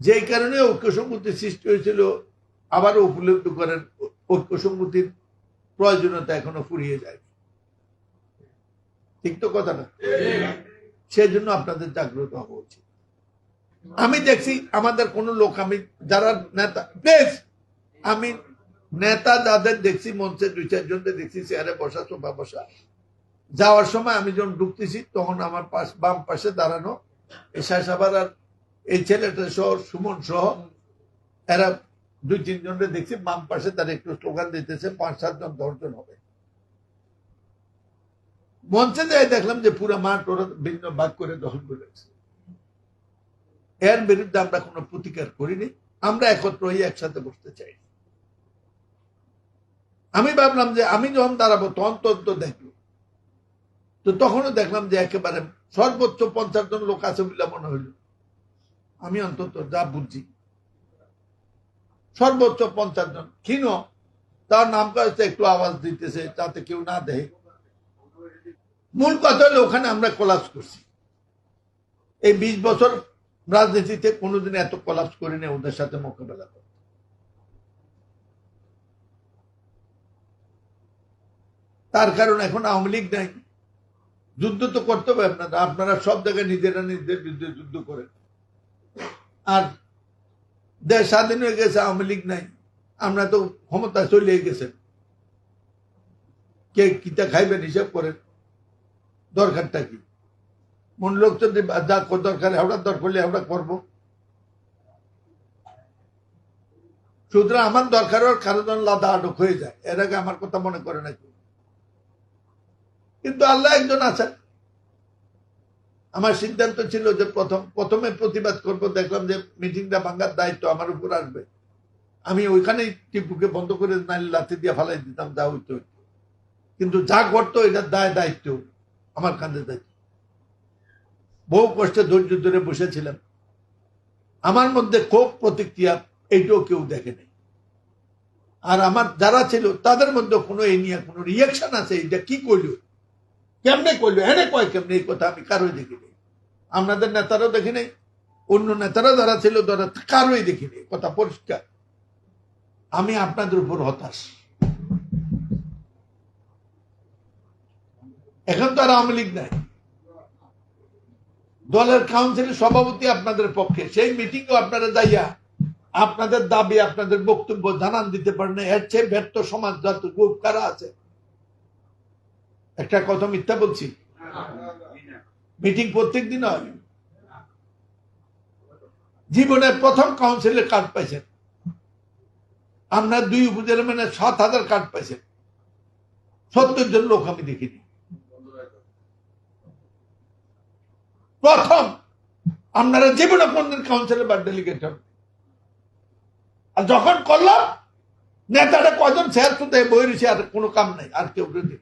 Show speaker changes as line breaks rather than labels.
যেই কারণে ঐক্য সংহতি সৃষ্টি হয়েছিল, আবারও উপলব্ধি করেন ঐক্য সংহতির প্রয়োজনীয়তা এখনও ফুরিয়ে যায় ঠিক তো কথাটা সেই জন্য আপনাদের জাগ্রত হওয়া উচিত। আমি দেখছি আমাদের কোন লোক, আমি যারা নেতা প্লিজ আমি নেতা যাদের দেখছি, মঞ্চে দুই চারজনকে দেখছি, চেয়ারে বসা, সোফা বসা। যাওয়ার সময় আমি যখন ঢুকতেছি, তখন আমার পাশ, বাম পাশে দাঁড়ানো এসা সাবার আর এই ছেলেটা সহ, সুমন সহ, এরা দুই তিনজনকে দেখছি, বাম পাশে তারা একটু স্লোগান দিতেছে, পাঁচ সাতজন, দশজন হবে। মঞ্চে যাই দেখলাম যে পুরো মাঠ ওরা ভিন্ন ভাগ করে দখল করে। এর বিরুদ্ধে আমরা কোনো প্রতিকার করিনি, আমরা একত্র হয়ে একসাথে বসতে চাই। আমি ভাবলাম যে আমি যখন দাঁড়াবো, তখন তো দেখল। তো তখনও দেখলাম যে একেবারে সর্বোচ্চ পঞ্চাশ জন লোক আছে বলে মনে হইল আমি অন্তত যা বুঝছি সর্বোচ্চ পঞ্চাশ জন। ক্ষীণ। তার নাম কাজতে একটু আওয়াজ দিতেছে, যাতে কেউ না দেয় মূল কথা হলো, ওখানে আমরা কোলাপস করছি। এই বিশ বছর রাজনীতিতে কোনোদিন এত কোলাপস করিনি, ওদের সাথে মোকাবেলা করে তার কারণ এখন আওয়ামী লীগ নাই। যুদ্ধ তো করতে হবে আপনারা। আপনারা সব জায়গায় নিজেরা নিজেদের বিরুদ্ধে যুদ্ধ করেন। আর দেশ স্বাধীন হয়ে গেছে, আওয়ামী লীগ নাই। আমরা তো ক্ষমতা চলে গেছেন কে কিতা খাইবেন, হিসাব করেন। দরকারটা কি? মন লোক যদি যা দরকার আমরা দরকার আমরা করব। সুতরাং আমার দরকার কারণ লাদা আটক হয়ে যায়। এর আগে আমার কথা মনে করে না কেউ কিন্তু আল্লাহ একজন আছেন। আমার সিদ্ধান্ত ছিল যে প্রথম, প্রথমে প্রতিবাদ করব, দেখলাম যে মিটিংটা ভাঙ্গার দায়িত্ব আমার উপর আসবে। আমি ওইখানেই টিপুকে বন্ধ করে নাইলে লাথি দিয়ে ফালাই দিতাম, যা হইতো। কিন্তু যা করতো এটার দায়, দায়িত্ব, আমার কাঁধে দায়িত্ব। বহু কষ্টে ধৈর্য ধরে বসেছিলাম। আমার মধ্যে ক্ষোভ প্রতিক্রিয়া এইটাও কেউ দেখেনি আর আমার যারা ছিল, তাদের মধ্যে কোনো এই নিয়ে কোনো রিয়াকশন আছে এটা কি করল কেমনে করল হ্যাঁ কয় কেমনে এই কথা? আমি কারোই দেখিনি আপনাদের নেতারাও দেখিনি অন্য নেতারা যারা ছিল, তারা কারোই দেখিনি কথা পরিষ্কার। আমি আপনাদের উপর হতাশ। এখন তো আর আওয়ামী লীগ নাই। দলের কাউন্সিলের সভাপতি আপনাদের পক্ষে। সেই মিটিংও আপনারা যাইয়া আপনাদের দাবি, আপনাদের বক্তব্য জানান দিতে পারেন এর চেয়ে ব্যর্থ সমাজ যত গ্রুপ কারা আছে? একটা কথা মিথ্যা বলছি? মিটিং প্রত্যেক দিন হয়। জীবনের প্রথম কাউন্সিলের কার্ড পাইছেন। আপনার দুই উপজেলা মানে সাত হাজার কার্ড পাইছেন। সত্তর জন লোক আমি দেখিনি। প্রথম, আপনারা জীবনে কোনদিন কাউন্সিলে বা ডেলিগেট আর যখন করলাম, নেতাটা কজন শেয়ার শুধু বই রয়েছে আর কোনো কাম নাই, আর কেউ দেখি